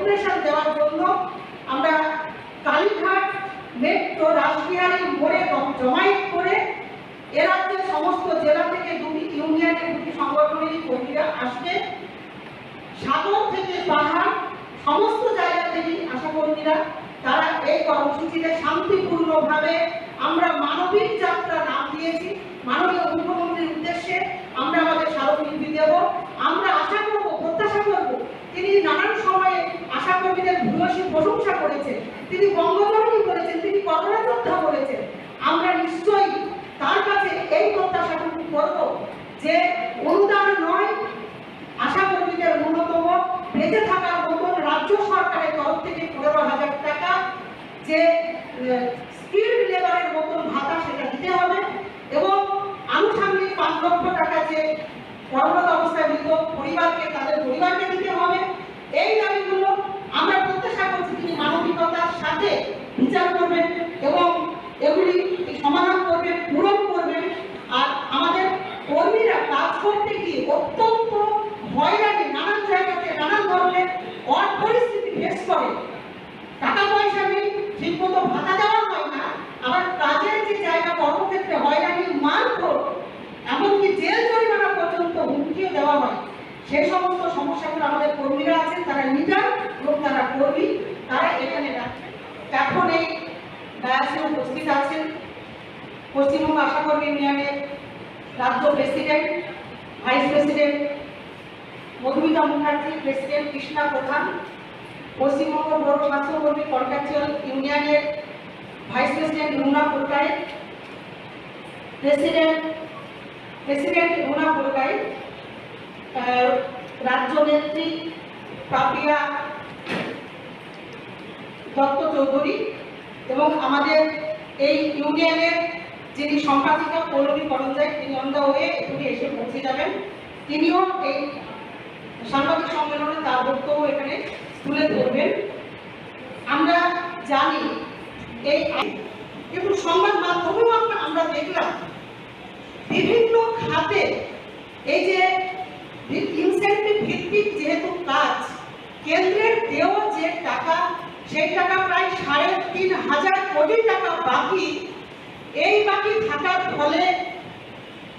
Information দেওয়ার জন্য আমরা কালীঘাট মেট্রো, রাসবিহারী মোড়ে জমায়েত করে এরা রাজ্যের সমস্ত জেলা থেকে দুটি ইউনিয়নের দুটি সংগঠনেরই কর্মীরা আসবে। সাগর থেকে পাহাড়, সমস্ত জায়গা থেকেই আশাকর্মীরা তারা এই কর্মসূচিতে শান্তিপূর্ণভাবে ভূয়সী প্রশংসা করেছেন। তিনি বঙ্গজননী করেছেন, তিনি করোনা যোদ্ধা করেছেন। আমরা নিশ্চয়ই তার কাছে এই প্রত্যাশাটুকু করব যে অনুদান নয়। আশা কর্মীদের ন্যূনতম বেঁচে থাকার মতন রাজ্য সরকারের তরফ থেকে পনেরো হাজার টাকা যে স্কিল্ড লেবারের মতন ভাতা সেটা দিতে হবে এবং আনুষঙ্গিক পাঁচ লক্ষ টাকা যে কর্মরত অবস্থায় মৃত পরিবারকে, তাদের পরিবারকে দিতে হবে। এই দাবিগুলো আমরা প্রত্যাশা করছি তিনি মানবিকতার সাথে বিচার করবেন এবং এগুলি সমাধান করবেন, পূরণ করবেন। আর আমাদের কর্মীরা কাজ করতে গিয়ে অত্যন্ত হয়রানি, নানান জায়গাতে নানান ধরনের অড পরিস্থিতি ফেস করে। টাকা পয়সা নেই, ঠিকমতো ভাতা দেওয়া হয় না। আবার কাজের যে জায়গা, কর্মক্ষেত্রে হয়রানি মারধর এমনকি জেল জরিমানা পর্যন্ত হুমকিও দেওয়া হয়। সেই সমস্ত সমস্যাগুলো আমাদের কর্মীরা আছেন, তারা লিডার এবং তারা কর্মী। তারা এখানে রাখবেন। এখন এই ডায়াসে উপস্থিত আছেন পশ্চিমবঙ্গ আশা কর্মী ইউনিয়নের রাজ্য president, vice president, Madhumita Mukherjee, president Krishna Pradhan, Paschimbanga বড় স্বাস্থ্যকর্মী কন্ট্রাকচুয়াল ইউনিয়নের vice president Runa Purkait, president president Runa Purkait রাজ্য নেত্রী পাপিয়া দত্ত চৌধুরী এবং আমাদের এই ইউনিয়নের যিনি সম্পাদিকা পৌলমী করঞ্জাই, তিনি অন হয়ে এখানে এসে পৌঁছে যাবেন। তিনিও এই সাংবাদিক সম্মেলনে তার বক্তব্য এখানে তুলে ধরবেন। আমরা জানি এই কিন্তু সংবাদ মাধ্যমেও আমরা দেখলাম বিভিন্ন খাতে এই যে ইনসেন্টিভ ভিত্তিক যেহেতু কাজ, কেন্দ্রের দেওয়া যে টাকা সেই টাকা প্রায় সাড়ে তিন হাজার কোটি টাকা বাকি। এই বাকি থাকার ফলে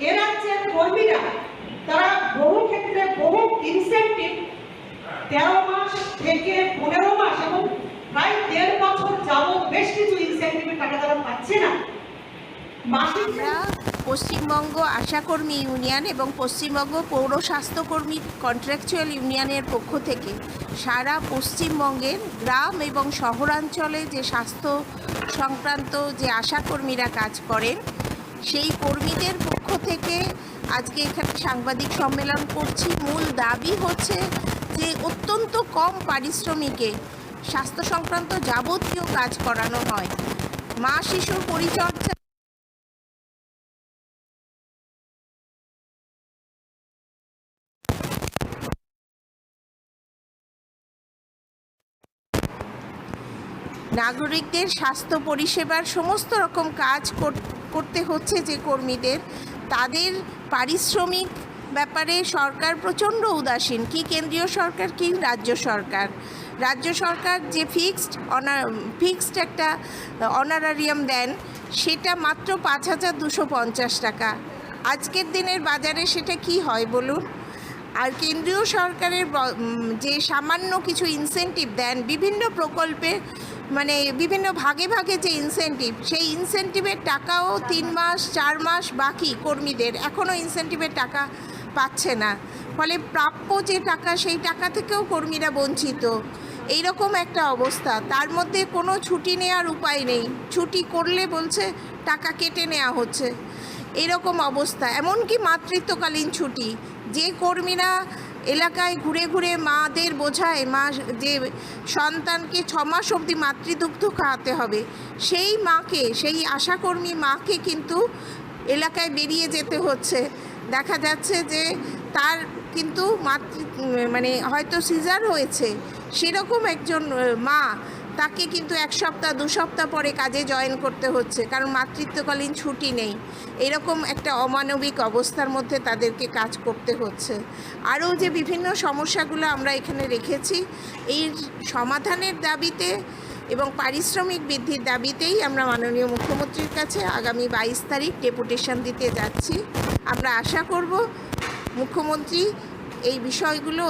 এ রাজ্যের কর্মীরা, তারা বহু ক্ষেত্রে বহু ইনসেন্টিভ তেরো মাস থেকে পনেরো মাস এবং প্রায় দেড় বছর যাবৎ বেশ কিছু ইনসেন্টিভের টাকা তারা পাচ্ছে না। মাসিক পশ্চিমবঙ্গ আশাকর্মী ইউনিয়ন এবং পশ্চিমবঙ্গ পৌর স্বাস্থ্যকর্মী কন্ট্রাকচুয়াল ইউনিয়নের পক্ষ থেকে সারা পশ্চিমবঙ্গের গ্রাম এবং শহরাঞ্চলে যে স্বাস্থ্য সংক্রান্ত যে আশাকর্মীরা কাজ করেন, সেই কর্মীদের পক্ষ থেকে আজকে এখানে সাংবাদিক সম্মেলন করছি। মূল দাবি হচ্ছে যে অত্যন্ত কম পারিশ্রমিকে স্বাস্থ্য সংক্রান্ত যাবতীয় কাজ করানো হয়। মা শিশুর পরিচর্যা নাগরিকদের স্বাস্থ্য পরিষেবার সমস্ত রকম কাজ কর- করতে হচ্ছে যে কর্মীদের। তাদের পারিশ্রমিক ব্যাপারে সরকার প্রচণ্ড উদাসীন। কি কেন্দ্রীয় সরকার, কি রাজ্য সরকার? রাজ্য সরকার যে ফিক্সড অনার ফিক্সড একটা অনারারিয়াম দেন, সেটা মাত্র পাঁচ হাজার দুশো পঞ্চাশ টাকা। আজকের দিনের বাজারে সেটা কি হয় বলুন? আর কেন্দ্রীয় সরকারের যে সামান্য কিছু ইনসেন্টিভ দেন, বিভিন্ন প্রকল্পে মানে বিভিন্ন ভাগে ভাগে যে ইনসেন্টিভ সেই ইনসেন্টিভের টাকাও তিন মাস, চার মাস বাকি কর্মীদের। এখনও ইনসেন্টিভের টাকা পাচ্ছে না। ফলে প্রাপ্য যে টাকা, সেই টাকা থেকেও কর্মীরা বঞ্চিত। এইরকম একটা অবস্থা। তার মধ্যে কোনো ছুটি নেওয়ার উপায় নেই। ছুটি করলে বলছে, টাকা কেটে নেওয়া হচ্ছে। এরকম অবস্থা। এমনকি মাতৃত্বকালীন ছুটি। যে কর্মীরা এলাকায় ঘুরে ঘুরে মাদের বোঝায়, মা যে সন্তানকে ছ মাস অবধি মাতৃদুগ্ধ খাওয়াতে হবে, সেই মাকে, সেই আশাকর্মী মাকে কিন্তু এলাকায় বেরিয়ে যেতে হচ্ছে। দেখা যাচ্ছে যে তার কিন্তু মাতৃ মানে হয়তো সিজার হয়েছে। সেরকম একজন, মা তাকে কিন্তু এক সপ্তাহ, দু সপ্তাহ পরে কাজে জয়েন করতে হচ্ছে, কারণ মাতৃত্বকালীন ছুটি নেই। এরকম একটা অমানবিক অবস্থার মধ্যে তাদেরকে কাজ করতে হচ্ছে। আরও যে বিভিন্ন সমস্যাগুলো আমরা এখানে রেখেছি এই সমাধানের দাবিতে এবং পারিশ্রমিক বৃদ্ধির দাবিতেই আমরা মাননীয় মুখ্যমন্ত্রীর কাছে আগামী বাইশ তারিখ ডেপুটেশন দিতে যাচ্ছি। আমরা আশা করব মুখ্যমন্ত্রী এই বিষয়গুলো